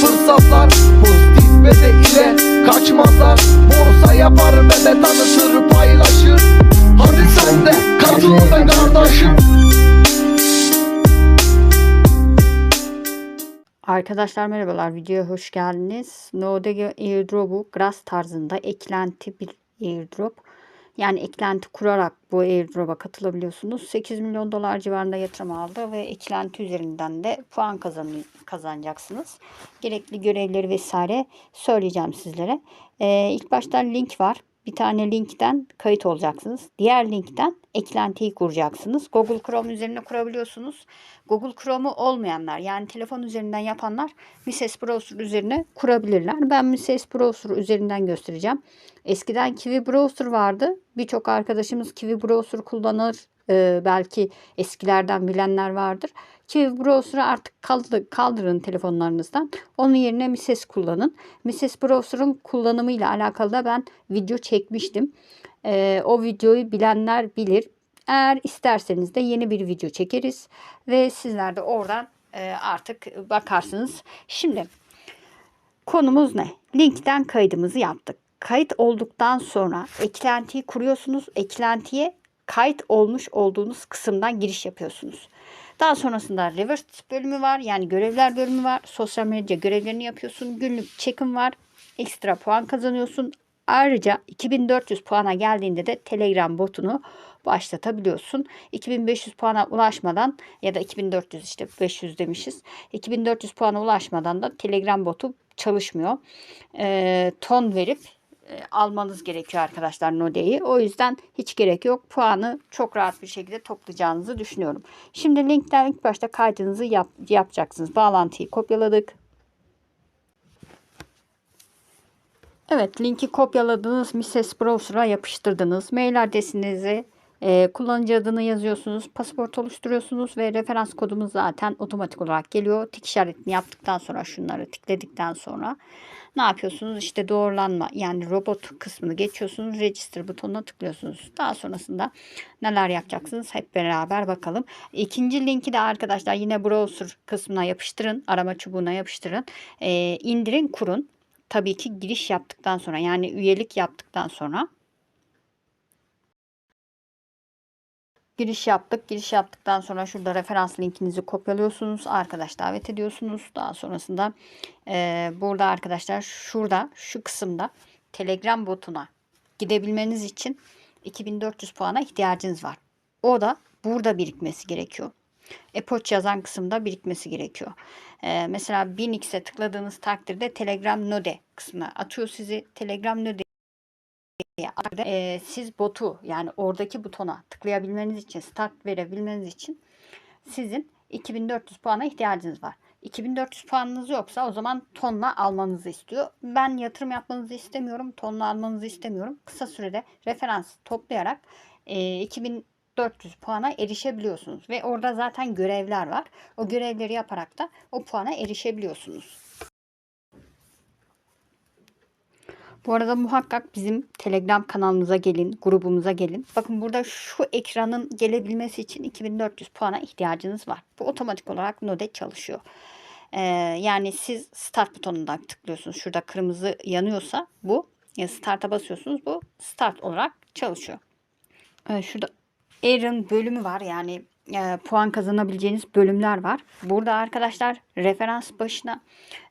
fırsatlar Pozitif beze ile kaçmazlar Borsa yapar ve de tanıtır paylaşır Hadi sen de katıl be kardeşim Arkadaşlar merhabalar videoya hoş geldiniz. Nodege airdrop'u Grass tarzında eklenti bir airdrop. Yani eklenti kurarak bu airdrop'a katılabiliyorsunuz. 8 milyon dolar civarında yatırım aldı ve eklenti üzerinden de puan kazan kazanacaksınız. Gerekli görevleri vesaire söyleyeceğim sizlere. Ee, ilk başta link var. Bir tane linkten kayıt olacaksınız. Diğer linkten eklentiyi kuracaksınız. Google Chrome üzerine kurabiliyorsunuz. Google Chrome'u olmayanlar yani telefon üzerinden yapanlar Mises Browser üzerine kurabilirler. Ben Mises Browser üzerinden göstereceğim. Eskiden Kiwi Browser vardı. Birçok arkadaşımız Kiwi Browser kullanır. Ee, belki eskilerden bilenler vardır. Kiwi Browser'ı artık kaldı, kaldırın telefonlarınızdan. Onun yerine Mises kullanın. Mises Browser'ın kullanımıyla alakalı da ben video çekmiştim. Ee, o videoyu bilenler bilir. Eğer isterseniz de yeni bir video çekeriz ve sizler de oradan e, artık bakarsınız. Şimdi konumuz ne? Linkten kaydımızı yaptık. Kayıt olduktan sonra eklentiyi kuruyorsunuz. Eklentiye kayıt olmuş olduğunuz kısımdan giriş yapıyorsunuz. Daha sonrasında reverse bölümü var. Yani görevler bölümü var. Sosyal medya görevlerini yapıyorsun. Günlük çekim var. Ekstra puan kazanıyorsun. Ayrıca 2400 puana geldiğinde de Telegram botunu başlatabiliyorsun. 2500 puana ulaşmadan ya da 2400 işte 500 demişiz. 2400 puana ulaşmadan da Telegram botu çalışmıyor. E, ton verip e, almanız gerekiyor arkadaşlar Node'yi. O yüzden hiç gerek yok. Puanı çok rahat bir şekilde toplayacağınızı düşünüyorum. Şimdi linkten ilk başta kaydınızı yap, yapacaksınız. Bağlantıyı kopyaladık. Evet linki kopyaladınız. Mises Browser'a yapıştırdınız. Mail adresinizi e, kullanıcı adını yazıyorsunuz. Pasaport oluşturuyorsunuz ve referans kodumuz zaten otomatik olarak geliyor. Tik işaretini yaptıktan sonra şunları tıkladıktan sonra ne yapıyorsunuz? İşte doğrulanma yani robot kısmını geçiyorsunuz. Register butonuna tıklıyorsunuz. Daha sonrasında neler yapacaksınız hep beraber bakalım. İkinci linki de arkadaşlar yine browser kısmına yapıştırın. Arama çubuğuna yapıştırın. E, indirin kurun. Tabii ki giriş yaptıktan sonra yani üyelik yaptıktan sonra Giriş yaptık. Giriş yaptıktan sonra şurada referans linkinizi kopyalıyorsunuz. Arkadaş davet ediyorsunuz. Daha sonrasında e, burada arkadaşlar şurada şu kısımda Telegram botuna gidebilmeniz için 2400 puana ihtiyacınız var. O da burada birikmesi gerekiyor. Epoch yazan kısımda birikmesi gerekiyor. Ee, mesela 1000x'e tıkladığınız takdirde Telegram Node kısmına atıyor sizi. Telegram Node e, siz botu yani oradaki butona tıklayabilmeniz için start verebilmeniz için sizin 2400 puana ihtiyacınız var. 2400 puanınız yoksa o zaman tonla almanızı istiyor. Ben yatırım yapmanızı istemiyorum. Tonla almanızı istemiyorum. Kısa sürede referans toplayarak e, 2400 puana erişebiliyorsunuz. Ve orada zaten görevler var. O görevleri yaparak da o puana erişebiliyorsunuz. Bu arada muhakkak bizim Telegram kanalımıza gelin, grubumuza gelin. Bakın burada şu ekranın gelebilmesi için 2400 puana ihtiyacınız var. Bu otomatik olarak Node çalışıyor. Ee, yani siz start butonundan tıklıyorsunuz. Şurada kırmızı yanıyorsa bu. Ya start'a basıyorsunuz. Bu start olarak çalışıyor. Ee, şurada Earn bölümü var. Yani e, puan kazanabileceğiniz bölümler var. Burada arkadaşlar referans başına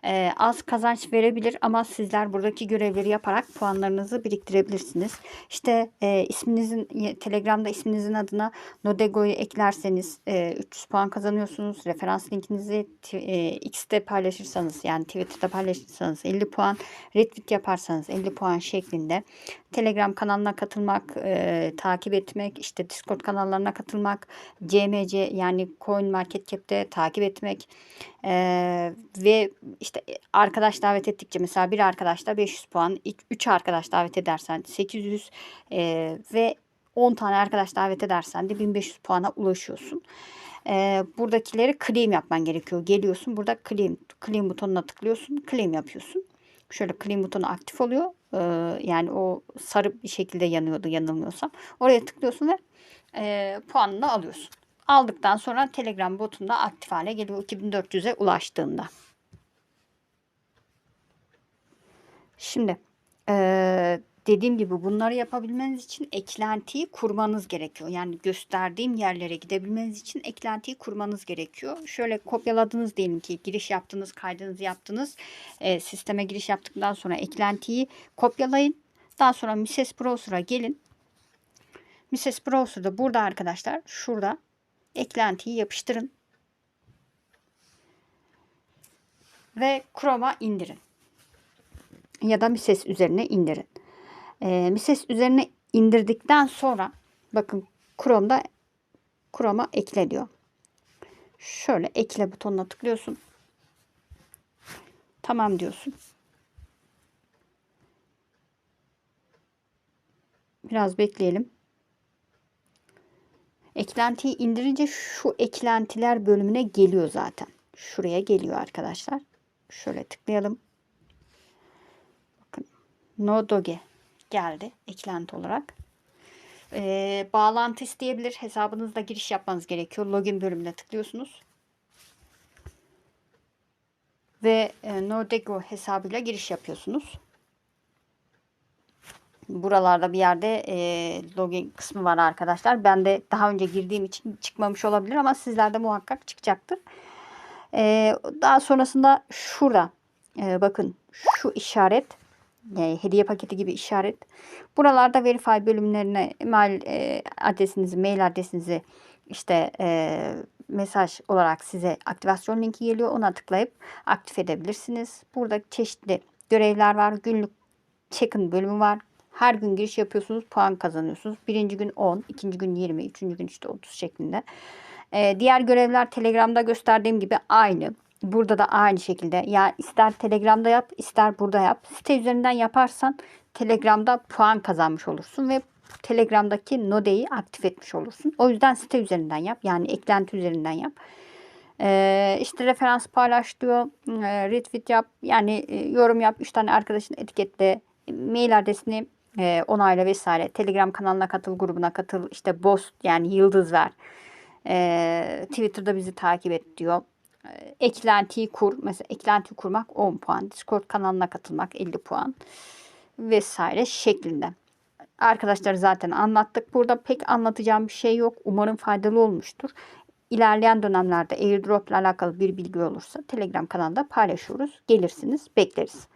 e, az kazanç verebilir ama sizler buradaki görevleri yaparak puanlarınızı biriktirebilirsiniz. İşte e, isminizin Telegram'da isminizin adına Nodego'yu eklerseniz e, 300 puan kazanıyorsunuz. Referans linkinizi e, X'te paylaşırsanız yani Twitter'da paylaşırsanız 50 puan, retweet yaparsanız 50 puan şeklinde Telegram kanalına katılmak, e, takip etmek, işte Discord kanallarına katılmak, CMC yani Coin Market Cap'te takip etmek e, ve işte arkadaş davet ettikçe mesela bir arkadaşta 500 puan, 3 arkadaş davet edersen 800 e, ve 10 tane arkadaş davet edersen de 1500 puana ulaşıyorsun. E, buradakileri claim yapman gerekiyor. Geliyorsun burada claim, claim butonuna tıklıyorsun, claim yapıyorsun şöyle clean butonu aktif oluyor. Ee, yani o sarı bir şekilde yanıyordu yanılmıyorsam. Oraya tıklıyorsun ve e, puanını alıyorsun. Aldıktan sonra Telegram botunda aktif hale geliyor 2400'e ulaştığında. Şimdi e, dediğim gibi bunları yapabilmeniz için eklentiyi kurmanız gerekiyor. Yani gösterdiğim yerlere gidebilmeniz için eklentiyi kurmanız gerekiyor. Şöyle kopyaladınız diyelim ki giriş yaptınız, kaydınızı yaptınız. Eee, sisteme giriş yaptıktan sonra eklentiyi kopyalayın. Daha sonra Mises Browser'a gelin. Mises Browser'da burada arkadaşlar şurada eklentiyi yapıştırın. Ve Chrome'a indirin. Ya da Mises üzerine indirin. Ee, Mises üzerine indirdikten sonra bakın Chrome'da Chrome'a ekle diyor. Şöyle ekle butonuna tıklıyorsun. Tamam diyorsun. Biraz bekleyelim. Eklentiyi indirince şu eklentiler bölümüne geliyor zaten. Şuraya geliyor arkadaşlar. Şöyle tıklayalım. Bakın Nodoge geldi eklenti olarak. Ee, bağlantı isteyebilir. Hesabınızda giriş yapmanız gerekiyor. Login bölümüne tıklıyorsunuz. Ve e, Nodego hesabıyla giriş yapıyorsunuz. Buralarda bir yerde e, login kısmı var arkadaşlar. Ben de daha önce girdiğim için çıkmamış olabilir ama sizlerde muhakkak çıkacaktır. E, daha sonrasında şurada e, bakın şu işaret yani hediye paketi gibi işaret. Buralarda verify bölümlerine email e, adresinizi, mail adresinizi işte e, mesaj olarak size aktivasyon linki geliyor. Ona tıklayıp aktif edebilirsiniz. Burada çeşitli görevler var. Günlük check-in bölümü var. Her gün giriş yapıyorsunuz, puan kazanıyorsunuz. Birinci gün 10, ikinci gün 20, üçüncü gün işte 30 şeklinde. Ee, diğer görevler Telegram'da gösterdiğim gibi aynı. Burada da aynı şekilde. Ya ister Telegram'da yap, ister burada yap. Site üzerinden yaparsan Telegram'da puan kazanmış olursun ve Telegram'daki Node'yi aktif etmiş olursun. O yüzden site üzerinden yap. Yani eklenti üzerinden yap. Ee, işte referans paylaş diyor. E, retweet yap. Yani e, yorum yap. 3 tane arkadaşın etiketle. Mail adresini e, onayla vesaire. Telegram kanalına katıl, grubuna katıl. İşte boss yani yıldız ver. E, Twitter'da bizi takip et diyor. E, eklentiyi kur. Mesela eklenti kurmak 10 puan. Discord kanalına katılmak 50 puan. Vesaire şeklinde. Arkadaşlar zaten anlattık. Burada pek anlatacağım bir şey yok. Umarım faydalı olmuştur. İlerleyen dönemlerde airdrop ile alakalı bir bilgi olursa Telegram kanalında paylaşıyoruz. Gelirsiniz, bekleriz.